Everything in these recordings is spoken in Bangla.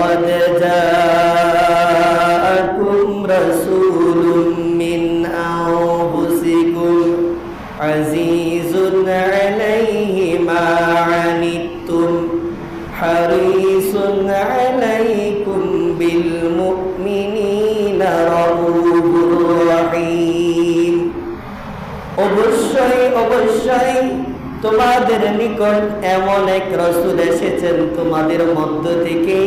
لقد جاءكم رسول من أنفسكم عزيز عليه ما عنتم حريص عليكم بالمؤمنين رؤوف رحيم অবশ্যই অবশ্যই তোমাদের নিকট এমন এক রসুল এসেছেন তোমাদের মধ্য থেকে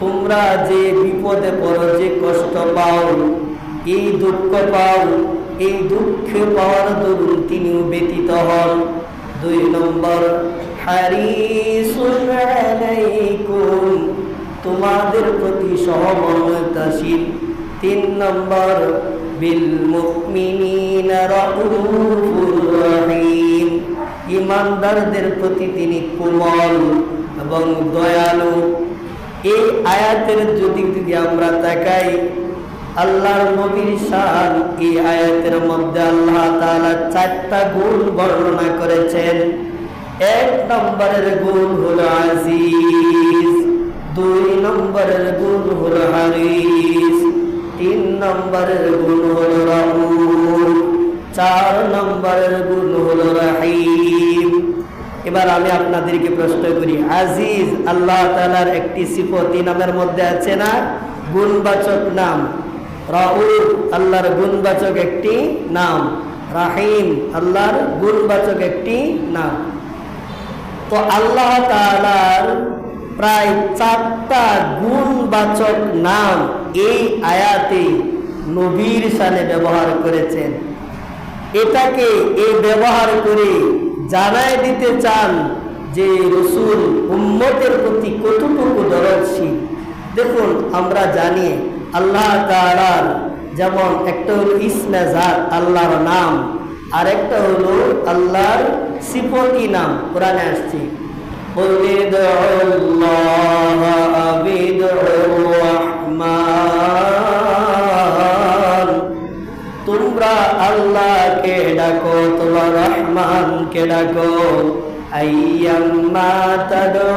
তোমরা যে বিপদে পড়ো, যে কষ্ট পাও, এই দুঃখ পাও, এই দুঃখ পাওয়ার দরুন তিনিও ব্যতীত হন। দুই নম্বর তোমাদের প্রতি সহমর্মতাশীল। তিন নম্বর, বিল রাউফুর রহিম। ইমানদারদের প্রতি তিনি কোমল এবং দয়ালু। এই আয়াতের যদি যদি আমরা তাকাই, আল্লাহর নবীর শান এই আয়াতের মধ্যে আল্লাহ তালা চারটা গুণ বর্ণনা করেছেন। এক নম্বরের গুণ হল আজিজ, দুই নম্বরের গুণ হলো হারিস তিন নম্বরের গুণ হলো রাহুল চার নম্বরের গুণ হলো রাহিম। এবার আমি আপনাদেরকে প্রশ্ন করি, আজিজ, আল্লাহ তালার একটি সিফতি নামের মধ্যে আছে না? গুণবাচক নাম। রাহুল আল্লাহর গুণবাচক একটি নাম। রাহিম, আল্লাহর গুণবাচক একটি নাম। তো আল্লাহ তালার প্রায় চারটা গুণবাচক নাম এই আয়াতে নবীর সানে ব্যবহার করেছেন। এটাকে এই ব্যবহার করে জানায় দিতে চান যে রসুল উম্মতের প্রতি কতটুকু দরদশীল। দেখুন, আমরা জানি আল্লাহ তালার যেমন একটা হলো ইসমে জাত, আল্লাহর নাম, আর একটা হলো আল্লাহর সিফতি নাম, কোরআনে আসছে قل ডাকো, তোমার রহমানকে ডাকো। আইয়াম্মা তাদউ,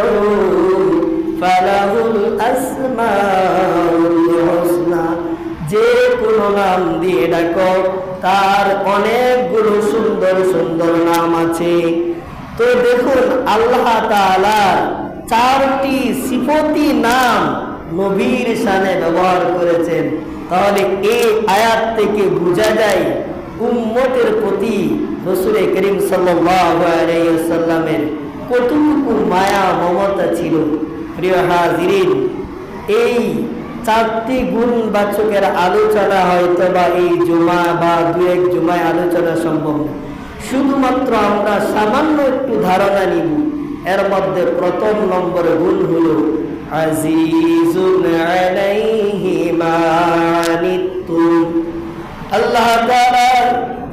ফালাহুল আসমাউল হুসনা। যে কোনো নাম দিয়ে ডাকো, তার অনেকগুলো সুন্দর সুন্দর নাম আছে। তো দেখুন, আল্লাহ তাআলার চারটি সিফতি নাম নবীর সানে ব্যবহার করেছেন। তাহলে এই আয়াত থেকে বোঝা যায় উম্মতের প্রতি রসুল করিম সাল্লামের কতটুকু মায়া, মমতা ছিল। প্রিয় হাজিরিন, এই চারটি গুণবাচকের আলোচনা হয়তো বা এই জুমা বা দু এক জুমায় আলোচনা সম্ভব শুধুমাত্র আমরা সামান্য একটু ধারণা নিব। এর মধ্যে প্রথম নম্বর গুণ হলো, আজিজুন আলাইহি মানিতুম আল্লাহ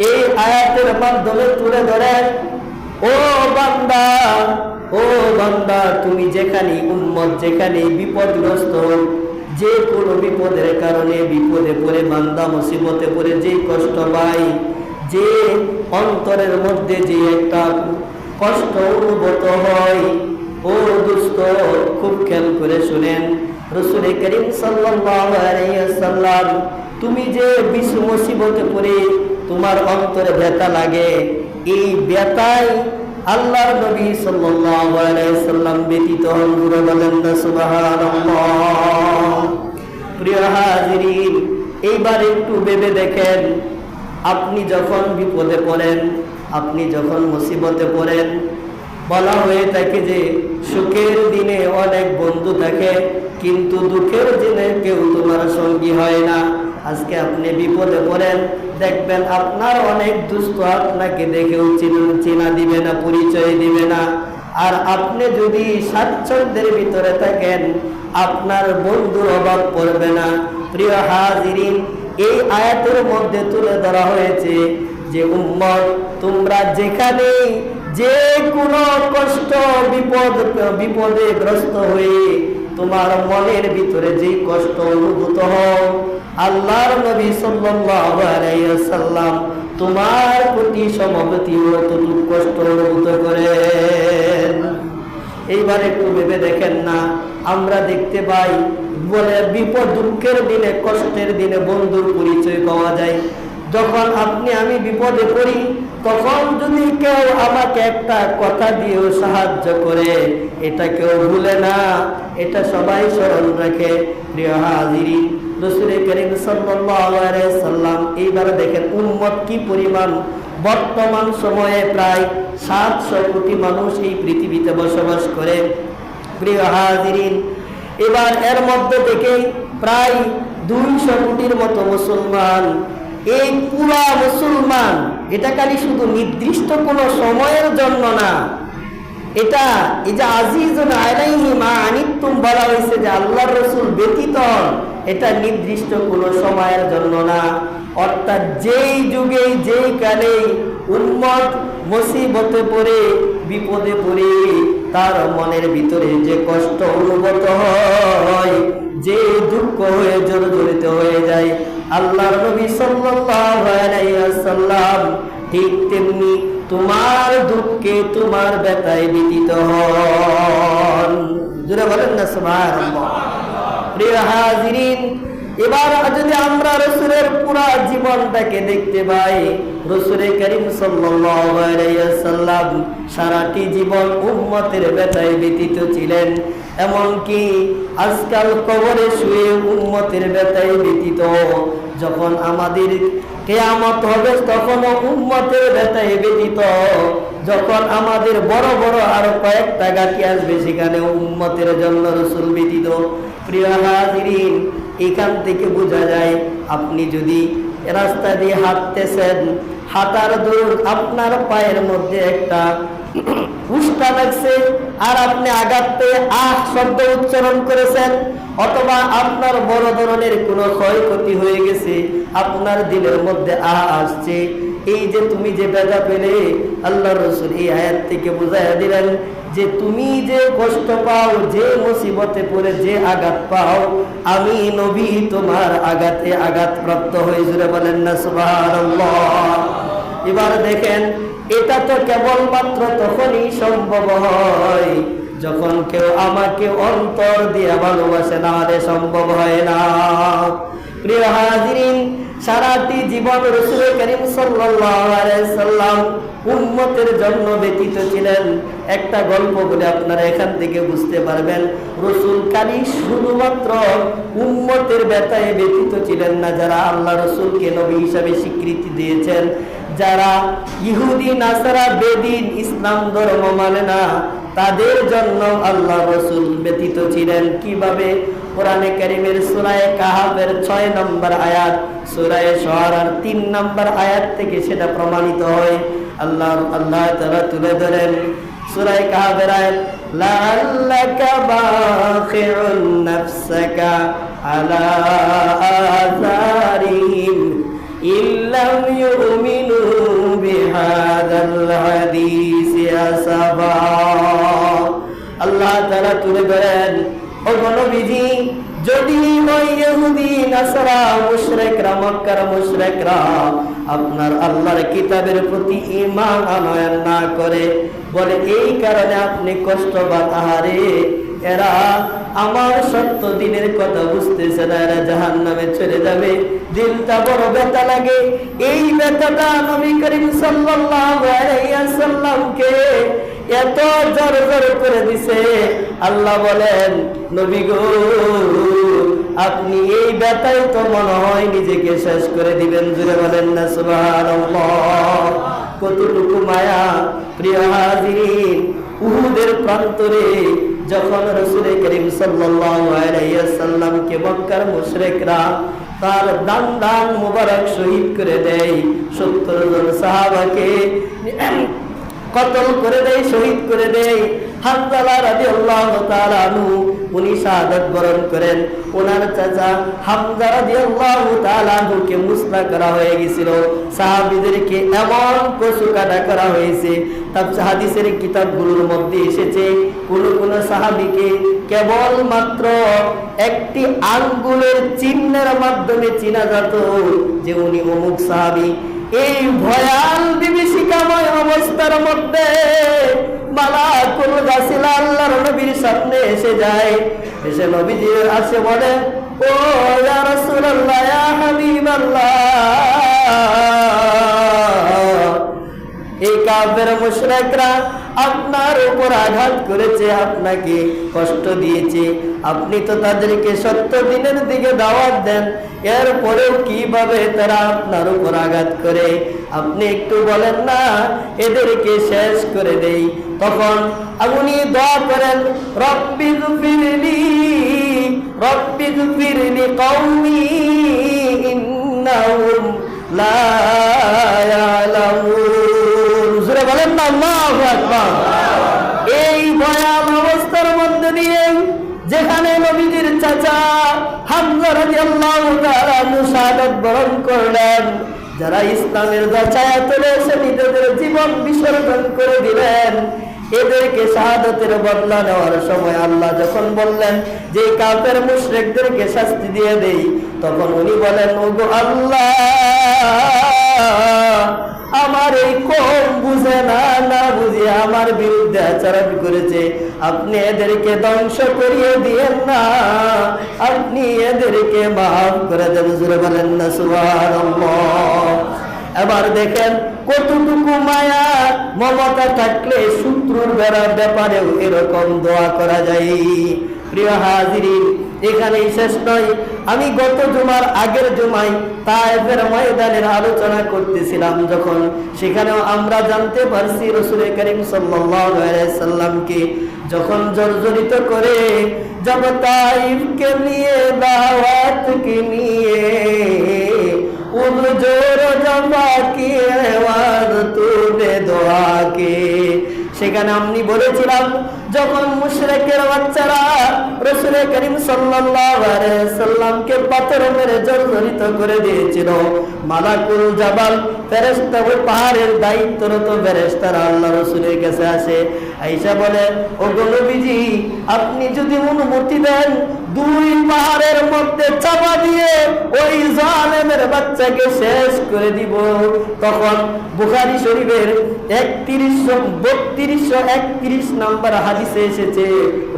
এই আয়াতের মাধ্যমে তুলে ধরেন, ও বান্দা ও বান্দা, তুমি যেখানে উম্মত যেখানে বিপদগ্রস্ত, যে কোনো বিপদের কারণে বিপদে পড়ে, বান্দা মুসিবতে পড়ে যে কষ্ট পায় যে অন্তরের মধ্যে যে একটা কষ্ট অনুভূত হয়, ও দুস্থ, খুব খেয়াল করে শুনেন রসুল করিম সাল্লাম তুমি যে বিশ্ব মুসিবতে পড়ে তোমার অন্তরে ব্যথা লাগে, এই ব্যথায় আল্লাহর নবী সাল্লাম ব্যতীত গুরু বলেন না, সুবহানাল্লাহ। প্রিয় এইবার একটু ভেবে দেখেন, আপনি যখন বিপদে পড়েন, আপনি যখন মুসিবতে পড়েন বলা হয়ে থাকে যে, সুখের দিনে অনেক বন্ধু থাকে, কিন্তু দুঃখের দিনে কেউ তোমার সঙ্গী হয় না। আজকে আপনি বিপদে পড়েন, দেখবেন আপনার অনেক দুস্থ আপনাকে দেখেও চেনা দিবে না, পরিচয় দিবে না। আর আপনি যদি স্বাচ্ছন্দ্যের ভিতরে থাকেন, আপনার বন্ধুর অভাব পড়বে না। প্রিয় হাজিরিন, এই আয়াতের মধ্যে তুলে ধরা হয়েছে যে, উম্মত, তোমরা যেখানে যে কোনো কষ্ট, বিপদ, বিপদে গ্রস্ত হয়ে তোমার মনের ভিতরে যে কষ্ট অনুভূত হও, আল্লাহর নবী ওয়াসাল্লাম তোমার প্রতি সমবতী অতটুকু কষ্ট অনুভূত করেন। এইবার একটু ভেবে দেখেন না, আমরা দেখতে পাই বলে বিপদ, দুঃখের দিনে, কষ্টের দিনে বন্ধুর পরিচয় পাওয়া যায়। যখন আপনি আমি বিপদে পড়ি, তখন যদি কেউ আমাকে একটা কথা দিয়েও সাহায্য করে, এটা কেউ ভুলে না। এটা সবাই স্মরণ রাখে। প্রিয় হাজিরি রসুল করিম সাল্লাম এইবার দেখেন উন্মত কি পরিমাণ। বর্তমান সময়ে প্রায় সাতশো কোটি মানুষ এই পৃথিবীতে বসবাস করে। প্রিয় হাজিরিন, এবার এর মধ্যে থেকে প্রায় দুইশো কোটির মতো মুসলমান এই পুরা মুসলমান, এটা খালি শুধু নির্দিষ্ট কোনো সময়ের জন্য না। এটা এই যে আজিজ মা আনিতুম বলা হয়েছে যে আল্লাহ রসুল ব্যতীত এটা নির্দিষ্ট কোনো সময়ের জন্য না। অর্থাৎ যেই যুগে যেই কালে উন্মত মুসিবতে পড়ে, বিপদে পড়ে, তার মনের ভিতরে যে কষ্ট অনুভূত হয় যে দুঃখ হয়ে জর্জরিত হয়ে যায় আল্লাহ নবী সাল্লাম ঠিক তেমনি তোমার দুঃখে তোমার ব্যথায় বিদিত হন। জুড়ে বলেন না, সুবহানাল্লাহ। প্রিয় হাজিরিন এবার যদি আমরা রসুলের পুরা জীবনটাকে দেখতে পাই, রসুলের করিম সাল্লাম সারাটি জীবন উম্মতের ব্যথায় ব্যতীত ছিলেন। এমনকি আজকাল কবরে শুয়ে উম্মতের ব্যথায় ব্যতীত যখন আমাদের কেয়ামত হবে, তখনও উম্মতের ব্যথায় ব্যতীত যখন আমাদের বড় বড় আরও কয়েকটা গাঠি আসবে, সেখানে উম্মতের জন্য রসুল ব্যতীত প্রিয় এখান থেকে বোঝা যায়, আপনি যদি রাস্তা দিয়ে হাঁটতেছেন, হাঁটার দূর আপনার পায়ের মধ্যে একটা আর আপনি আঘাত পেয়ে শব্দ উচ্চারণ করেছেন, অথবা আপনার বড় ধরনের কোনো ক্ষয়ক্ষতি হয়ে গেছে, আপনার দিলের মধ্যে আহ আসছে। এই যে তুমি যে বেজা পেলে আল্লাহ রসুল এই আয়াত থেকে বুঝাইয়া দিলেন যে তুমি যে কষ্ট পাও, যে মুসিবতে পড়ে যে আঘাত পাও, আমি নবী তোমার আঘাতে আঘাত প্রাপ্ত হয়ে জুড়ে বলেন না, সুবহানাল্লাহ। এবার দেখেন এটা তো কেবলমাত্র তখনই সম্ভব হয় যখন কেউ আমাকে অন্তর দিয়ে ভালোবাসে না হলে সম্ভব হয় না। প্রিয় হাজিরিন, সারাটি জীবন রসুল করিম সাল্লাম উম্মতের জন্য ব্যতীত ছিলেন। একটা গল্প বলে আপনারা এখান থেকে বুঝতে পারবেন, রসুল কালী শুধুমাত্র উম্মতের ব্যথায় ব্যতীত ছিলেন না, যারা আল্লাহ রসুলকে নবী হিসাবে স্বীকৃতি দিয়েছেন। যারা ইহুদি, নাসারা, বেদিন, ইসলাম ধর্ম মানে না, তাদের জন্য আল্লাহ রসুল ব্যতীত ছিলেন কীভাবে? কোরআনে কারিমের সুরায় কাহাবের ছয় নম্বর আয়াত, সুরায় শহরার তিন নম্বর আয়াত থেকে সেটা প্রমাণিত হয়। আল্লাহ আল্লাহ তারা তুলে ধরেন সুরায় কাহাবের আয়াত, লাআল্লাকা বাখিউন নাফসাকা আলা আযারিহিম ইল্লাম ইউমিনু বিহাদাল الحديث আসাফা আল্লাহ তাআলা তুলে ধরেন ও গণবিধি যদি আপনার আল্লাহর কিতাবের প্রতি ঈমান আনয়ন না করে, বলে এই কারণে আপনি কষ্ট বা এরা আমার সত্য দিনের কথা বুঝতেছে না, এরা জাহান নামে চলে যাবে। দিলটা বড় ব্যথা লাগে। এই ব্যথাটা নবী করিম ওয়াসাল্লামকে এত জোর জোর করে দিছে। আল্লাহ বলেন, নবী গো, আপনি এই ব্যথায় তো মনে হয় নিজেকে শেষ করে দিবেন। জুড়ে বলেন না, সুবহানাল্লাহ। কতটুকু মায়া। প্রিয় হাজিরিন, উহুদের প্রান্তরে যখন রসুল করিম ওয়াসাল্লামকে মক্কার মুশরিকরা তার দান দান মুবারক শহীদ করে দেয়, সত্তর জন সাহাবাকে কতল করে দেয়, শহীদ করে দেয়। হামজালা রাদিয়াল্লাহু তাআলা আনহু, উনি বরণ করেন। ওনার চাচা হামজা রাদিয়াল্লাহু তাআলা আনহুকে মুসলা করা হয়ে গিয়েছিল সাহাবীদেরকে এমন কসু কাটা করা হয়েছে। তার হাদিসের কিতাবগুলোর মধ্যে এসেছে, কোন কোন সাহাবীকে কেবল মাত্র একটি আঙ্গুলের চিহ্নের মাধ্যমে চিনা যেত যে উনি অমুক সাহাবী। এই ভয়াল বিভীষিকাময় অবস্থার মধ্যে মালাকুল গাছিলা আল্লাহর নবীর সামনে এসে যায়। এসে নবীজির আসে বলে, ও ইয়া রাসূলুল্লাহ, ইয়া হাবিবাল্লাহ এই কাফের মুশরিকরা আপনার উপর আঘাত করেছে, আপনাকে কষ্ট দিয়েছে। আপনি তো তাদেরকে সত্য দিনের দিকে দাওয়াত দেন, এরপরেও কীভাবে তারা আপনার উপর আঘাত করে? আপনি একটু বলেন না, এদেরকে শেষ করে দেই। তখন আপনি দোয়া করেন, রব্বি ফিরলি রব্বি ফিরলি কওমি করলেন। যারা ইসলামের এসে নিজেদের জীবন বিসর্জন করে দিলেন, এদেরকে শাহাদতের বদলা নেওয়ার সময় আল্লাহ যখন বললেন যে কাপের মুশরিকদেরকে শাস্তি দিয়ে দেই, তখন উনি বলেন আল্লাহ, আমার এই কম বুঝে না না বুঝে আমার বিরুদ্ধে আচরণ করেছে। আপনি এদেরকে ধ্বংস করিয়ে দিয়েন না। আপনি এদেরকে মাফ করে দেন জুড়ে বলেন না, সুবহানাল্লাহ। এবার দেখেন, কতটুকু মায়া, মমতা থাকলে শত্রুর বেড়ার ব্যাপারেও এরকম দোয়া করা যায়। প্রিয় হাজিরিন, এখানেই শেষ নয়। আমি গত জুমার আগের জুমায় তায়েফের ময়দানের আলোচনা করতেছিলাম যখন। সেখানেও আমরা জানতে পারছি রসুল করিম সাল্লামকে যখন জর্জরিত করে যাব তাইফকে নিয়ে দাওয়াতকে নিয়ে উব জোর জমা কি তুলে দোয়াকে। সেখানে আমি বলেছিলাম যখন মুশরেকের বাচ্চারা রসুল করিম সাল্লামকে পাথর মেরে জর্জরিত করে দিয়েছিল। মালাকুল জাবাল ফেরেস্তা ওই পাহাড়ের দায়িত্বরত ফেরেস্তারা আল্লাহ রসুলের কাছে আসে। আইসা বলে ও গোলবিজি আপনি যদি অনুমতি দেন দুই পাহাড়ের মধ্যে চাপা দিয়ে ওই জালেমের বাচ্চাকে শেষ করে দিব। তখন বুখারি শরীফের একত্রিশশো বত্রিশশো একত্রিশ নাম্বার হাদিসে এসেছে,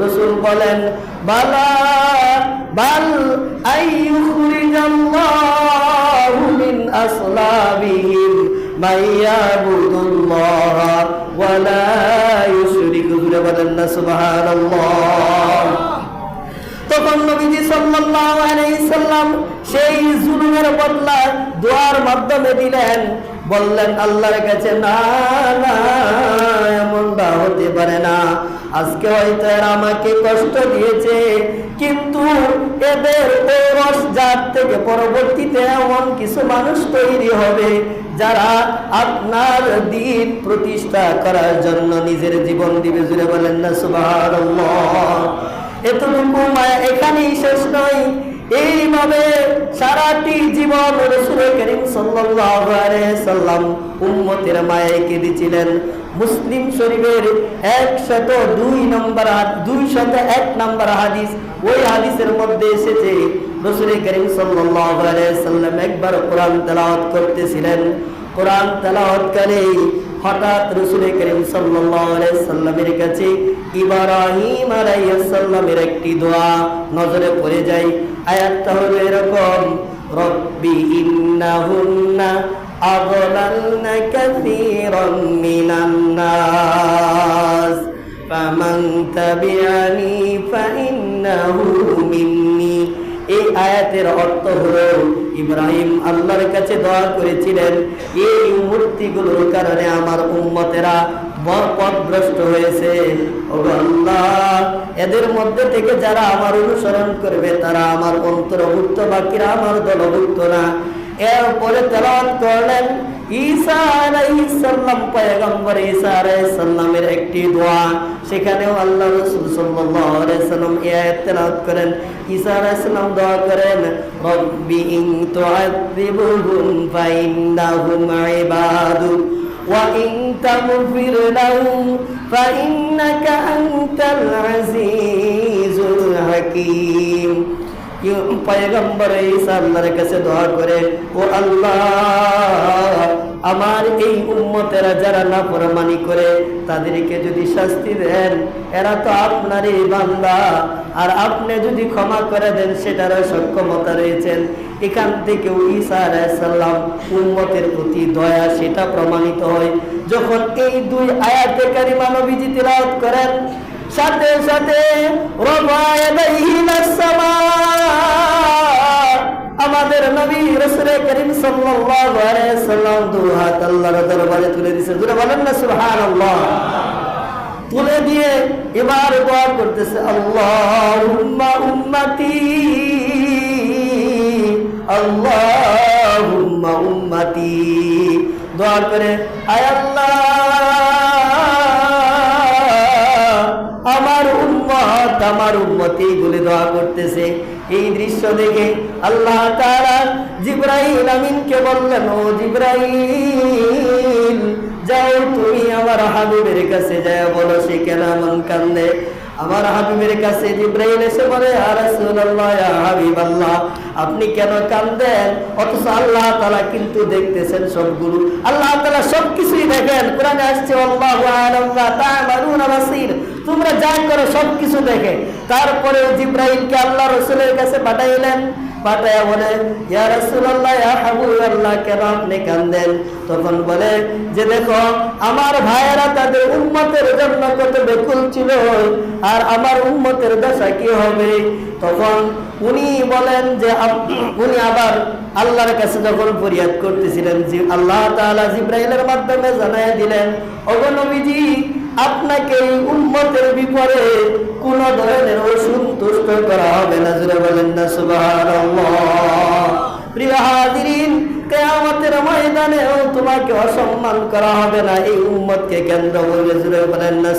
রসুল বলেন, বালা, বাল মিন আসলাবিহিম মাইয়াবুদুল্লাহ ওয়ালা ইউশরিকু বলেন না তখন নবীজি সাল্লাল্লাহু আলাইহি সাল্লাম সেই জুলুমের বদলা দোয়ার মাধ্যমে দিলেন, বললেন, আল্লাহর কাছে না না, এমনটা হতে পারে না। আজকে হয়তো এরা আমাকে কষ্ট দিয়েছে, কিন্তু এদের ঔরস জাত থেকে পরবর্তীতে এমন কিছু মানুষ তৈরি হবে, যারা আপনার দিন প্রতিষ্ঠা করার জন্য নিজের জীবন দিবে। জুড়ে বলেন না, সুবহানাল্লাহ। এতটুকু মায়া এখানেই শেষ নয়। এইভাবে সারাটি জীবন রসুল করিম সাল্লাম উম্মতের মায়ায় কেঁদেছিলেন। মুসলিম শরীফের একশত দুই নম্বর দুই শত এক নম্বর হাদিস ওই হাদিসের মধ্যে এসেছে। রসুল করিম সাল্লাম একবার কোরআন তেলাওয়াত করতেছিলেন। কোরআন তেলাওয়াতকালে হঠাৎ রসুল করিম সাল্লামের কাছে ইব্রাহিম আলাইহিস সালামের একটি দোয়া নজরে পড়ে যায়। আয়াতটা হলো এরকম, রব্বি ইন্নাহুন্না নাস, ফামান তাবিআনি ফাইন্নাহু মিন্নি এই আয়াতের অর্থ হলো, ইব্রাহিম আল্লাহর কাছে দয়া করেছিলেন, এই মূর্তিগুলোর কারণে আমার উম্মতেরা পথভ্রষ্ট হয়েছে। এদের মধ্যে থেকে যারা আমার অনুসরণ করবে, তারা আমার অন্তর্ভুক্ত বাকিরা আমার দলভুক্ত না। এরপরে তেলাওয়াত করলেন ঈসা আলাইসাল্লাম পয়গম্বর ঈসা আলাইসাল্লামের একটি দোয়া। সেখানেও আল্লাহ করেন। ঈসা আলাইসাল্লাম দোয়া করেন, রব্বি ইন তুআযিবুহুম ওয়া ইন তাগফির লাহুম ফাইন্নাকা আনতাল পয়গম্বর ঈসা কাছে দোয়া করে, ও আল্লাহ, আমার এই উম্মতেরা যারা নাফরমানি করে, তাদেরকে যদি শাস্তি দেন, এরা তো আপনারই বান্দা। আর আপনি যদি ক্ষমা করে দেন, সেটারও সক্ষমতা রয়েছেন। এখান থেকেও ঈসা আলাইসাল্লাম প্রতি দয়া, সেটা প্রমাণিত হয়। যখন এই দুই আয়াতে কারিমা নবীজি তিলাওয়াত করেন সাথে সাথে আমাদের নবী রসুল করিম সাল্লাল্লাহু আলাইহি সাল্লাম দু হাত আল্লাহর দরবারে তুলে দিয়েছে। জোরে বলেন না, সুবহানাল্লাহ। তুলে দিয়ে এবার দোয়া করতেছে, আল্লাহুম্মা উম্মতি আল্লাহুম্মা উম্মতি। দোয়া করে, আয় আল্লাহ আমার উন্মতি বলে দোয়া করতেছে। এই দৃশ্য দেখে আল্লাহ তারা জিব্রাইল আমিনকে বললেন, ও জিব্রাইল, যাও তুমি আমার হাবিবের কাছে যায় বলো সে কেন এমন কান্দে? আমার হাবিবের কাছে জিব্রাইল এসে বলে হাবিবাল্লাহ, আপনি কেন কান্দেন অথচ আল্লাহ তাআলা কিন্তু দেখতেছেন সব গুরু আল্লাহ তাআলা সবকিছুই দেখেন। কোরআনে আসছে তোমরা যা করো সবকিছু দেখে। তারপরে জিব্রাহিমকে আল্লাহ রসুলের কাছে পাঠাইলেন। পাঠায়া বলে, ইয়া রাসূলুল্লাহ, ইয়া হাবিবাল্লাহ, কেন আপনি কান্দেন তখন বলে, যে দেখো, আমার ভাইয়েরা তাদের উম্মতের জন্য কত বেকুল ছিল আর আমার উম্মতের দশা কি হবে? তখন উনি বলেন যে উনি আবার আল্লাহর কাছে যখন ফরিয়াদ করতেছিলেন যে আল্লাহ তাআলা জিব্রাইলের মাধ্যমে জানাই দিলেন অগনবীজি আপনাকে এই উম্মতের বিপরে কোন ধরনের অসন্তুষ্ট করা হবে না। জুড়ে বলেন না ময়দানেও তোমাকে অসম্মান করা হবে না। এই কেন্দ্র করে জুড়ে বলেন না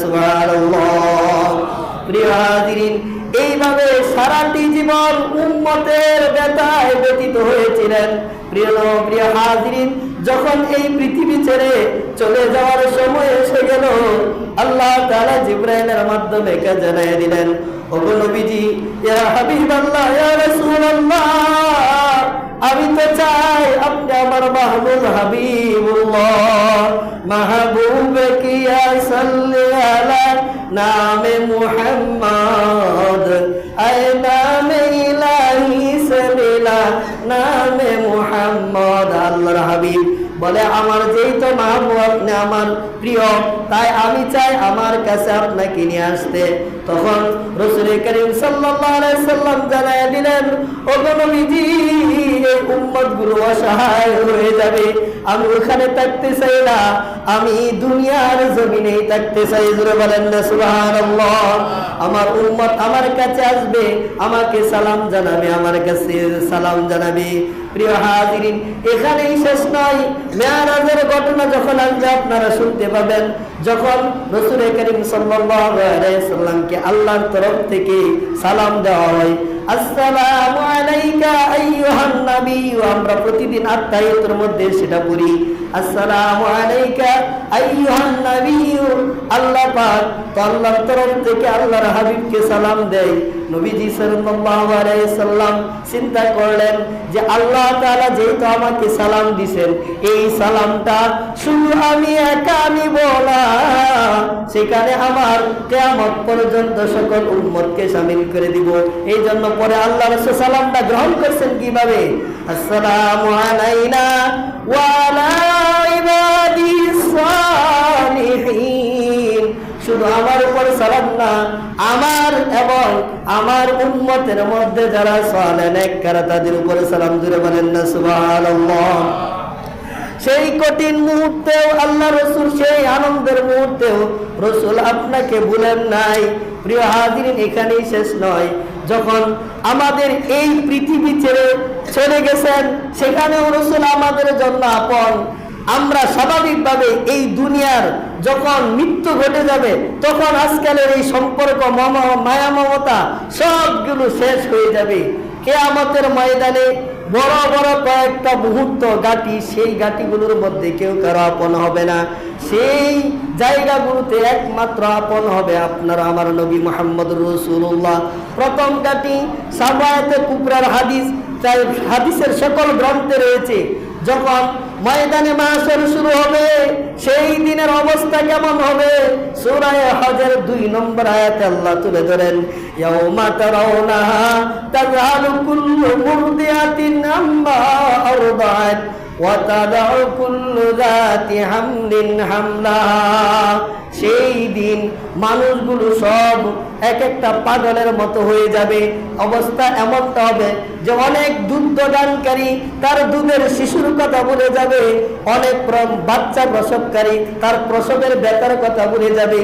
এইভাবে সারাটি জীবন উম্মতের ব্যথায় ব্যতীত হয়েছিলেন। প্রিয় প্রিয় হাজিরিন যখন এই পৃথিবী ছেড়ে চলে যাওয়ার সময় এসে গেল, আল্লাহ তাআলা জিব্রাইলের মাধ্যমে কে জানাই দিলেন। ওগো নবীজি, ইয়া আমি তো চাই আপনি আমার মাহবুব হাবিবুল্লাহ। মাহবুব সাল্লি আলা নামে মুহাম্মদ? আয় নামে ইলাহি সে মিলা নামে মুহাম্মদ, আল্লাহর হাবিব। বলে, আমার যেই তো মাহবুব আপনি আমার প্রিয়, তাই আমি চাই আমার কাছে আপনাকে নিয়ে আসতে। তখন রসুল করিম সাল্লাম জানায় দিলেন, ও নবীজি এই উম্মত অসহায় হয়ে যাবে। আমি ওখানে থাকতে চাই না, আমি দুনিয়ার জমিনে থাকতে চাই। জুড়ে বলেন না, সুবহানাল্লাহ। আমার উম্মত আমার কাছে আসবে, আমাকে সালাম জানাবে, আমার কাছে সালাম জানাবে। প্রিয় এখানেই শেষ নয়। মেয়ারাজের ঘটনা যখন আসবে আপনারা শুনতে পাবেন। যখন রসুল করিম সাল্লামকে আল্লাহর তরফ থেকে সালাম দেওয়া হয় প্রতিদিন আত্মায়তের সেটা পড়ি আল্লাহর তরফ সালাম দেয়। নবীজি সাল্লাল্লাহু আলাইহি সাল্লাম চিন্তা করলেন যে আল্লাহ তাআলা যেহেতু আমাকে সালাম দিবেন এই সালামটা শুধু আমি একা নিব না সেখানে আমার কিয়ামত পর্যন্ত সকল উম্মতকে শামিল করে দিব। এই জন্য পরে আল্লাহ রাসূল সালামটা গ্রহণ করছেন কীভাবে? আসসালামু আলাইনা শুধু আমার উপর সালাম না, আমার এবং আমার উম্মতের মধ্যে যারা সালেন এককারা তাদের উপরে সালাম জুড়ে বলেন না, সুবহানাল্লাহ। সেই কঠিন মুহূর্তেও আল্লাহ রসুল সেই আনন্দের মুহূর্তেও রসুল আপনাকে ভুলেন নাই। প্রিয় হাজিরিন, এখানেই শেষ নয়। যখন আমাদের এই পৃথিবী ছেড়ে চলে গেছেন, সেখানেও রসুল আমাদের জন্য আপন। আমরা স্বাভাবিকভাবে এই দুনিয়ার যখন মৃত্যু ঘটে যাবে, তখন আজকালের এই সম্পর্ক, মম- মায়া মমতা সবগুলো শেষ হয়ে যাবে। কেয়ামতের ময়দানে বড় বড় কয়েকটা মুহূর্ত গাটি সেই গাটিগুলোর মধ্যে কেউ কারও আপন হবে না। সেই জায়গাগুলোতে একমাত্র আপন হবে আপনার আমার নবী মোহাম্মদ রসুল্লাহ প্রথম গাটি সাবায়তে কুপরার হাদিস, তাই হাদিসের সকল গ্রন্থে রয়েছে, যখন ময়দানে মাসের শুরু হবে, সেই দিনের অবস্থা কেমন হবে? সুরায় হজের দুই নম্বর আয়াতে আল্লাহ তুলে ধরেন, ইয়াউমা তারাউনাহা তাযহালু কুল্লু মুরদিয়াতিন আম্মা আরদাত وتضع كل ذات حمل حملها সেই দিন মানুষগুলো সব এক একটা পাগলের মতো হয়ে যাবে অবস্থা এমনটা হবে যে অনেক দুধ দানকারী তার দুধের শিশুর কথা বলে যাবে অনেক প্র- বাচ্চা প্রসবকারী তার প্রসবের ব্যথার কথা বলে যাবে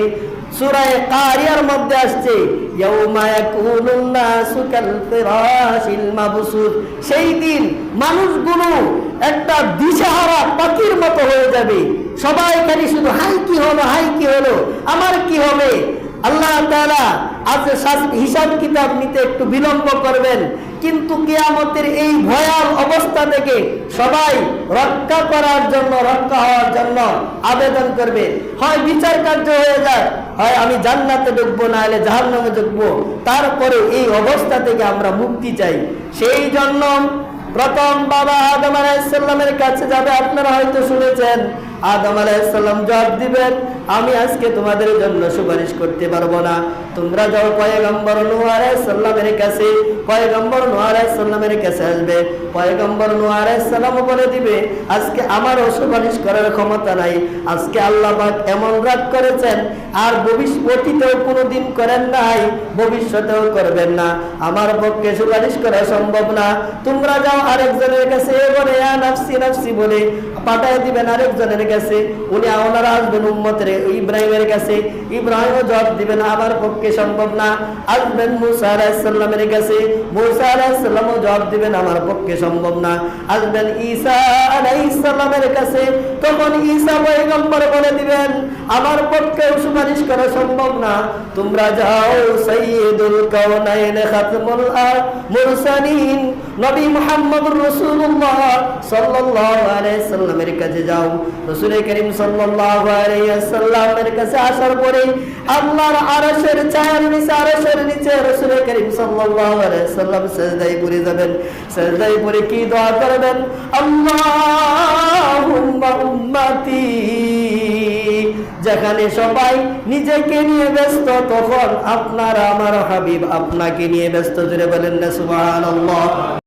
সূরায়ে কারিয়ার মধ্যে আসছে সেই দিন মানুষগুলো একটা দিশাহারা পাখির মতো হয়ে যাবে। সবাই খালি শুধু, হাই কি হলো, হাই কি হলো, আমার কি হবে? আল্লাহ তাআলা আজ হিসাব কিতাব নিতে একটু বিলম্ব করবেন। কিন্তু কিয়ামতের এই ভয়াল অবস্থা থেকে সবাই রক্ষা করার জন্য, রক্ষা হওয়ার জন্য আবেদন করবে। হয় বিচার কার্য হয়ে যায়, হয় আমি জান্নাতে ঢুকবো না হলে জাহান্নামে ঢুকবো। তারপরে এই অবস্থা থেকে আমরা মুক্তি চাই। সেই জন্য প্রথম বাবা আদম আলাইসাল্লামের কাছে যাবে, আপনারা হয়তো শুনেছেন আদম আলাইসাল্লাম জবাব দিবেন, আমি আজকে তোমাদের জন্য সুপারিশ করতে পারব না। তোমরা যাও পয়গম্বর আলাইসাল্লামের কাছে, পয়গম্বর আলাইসাল্লামের কাছে আসবে। পয়গম্বর আলাইসাল্লাম বলে দিবে, আজকে আমারও সুপারিশ করার ক্ষমতা নাই। আজকে আল্লাহ এমন রাগ করেছেন, আর ভবিষ্যতেও কোনোদিন করেন নাই, ভবিষ্যতেও করবেন না। আমার পক্ষে সুপারিশ করা সম্ভব না। তোমরা যাও আরেকজনের কাছে বলে, "ইয়া নাফসি নাফসি বলে পাঠায় দিবেন আরেকজনের কাছে উনি ওনারা আসবেন উম্মতের, ইব্রাহিমের কাছে। ইব্রাহিমও জবাব দিবেন, আমার পক্ষে সম্ভব না। আসবেন মুসা আলাহিসাল্লামের কাছে, মুসা আলাহিসাল্লামও জবাব দিবেন, আমার পক্ষে সম্ভব না। আসবেন ঈসা আলাইসাল্লামের কাছে, তখন ঈসা পয়গম্বর বলে দিবেন, আমার পক্ষে সুপারিশ করা সম্ভব না। তোমরা যাও সৈয়দুল কাউনাইন খাতমুল আর মুরসালিন। নবী মুহাম্মদুর রাসূলুল্লাহ সাল্লাল্লাহু আলাইহি সাল্লামের কাছে যাও। করিম সাল্লাল্লাহু আলাইহি সাল্লামের কাছে আসার পরে আল্লাহর আরশের নিচে আরশের নিচে করিম সাল্লাল্লাহু আলাইহি সাল্লাম পড়ে যাবেন। পড়ে কি দোয়া করবেন? আল্লাহুম্মা উম্মতি। যেখানে সবাই নিজেকে নিয়ে ব্যস্ত, তখন আপনার আমার হাবিব আপনাকে নিয়ে ব্যস্ত। জুড়ে বলেন না, সুবহানাল্লাহ।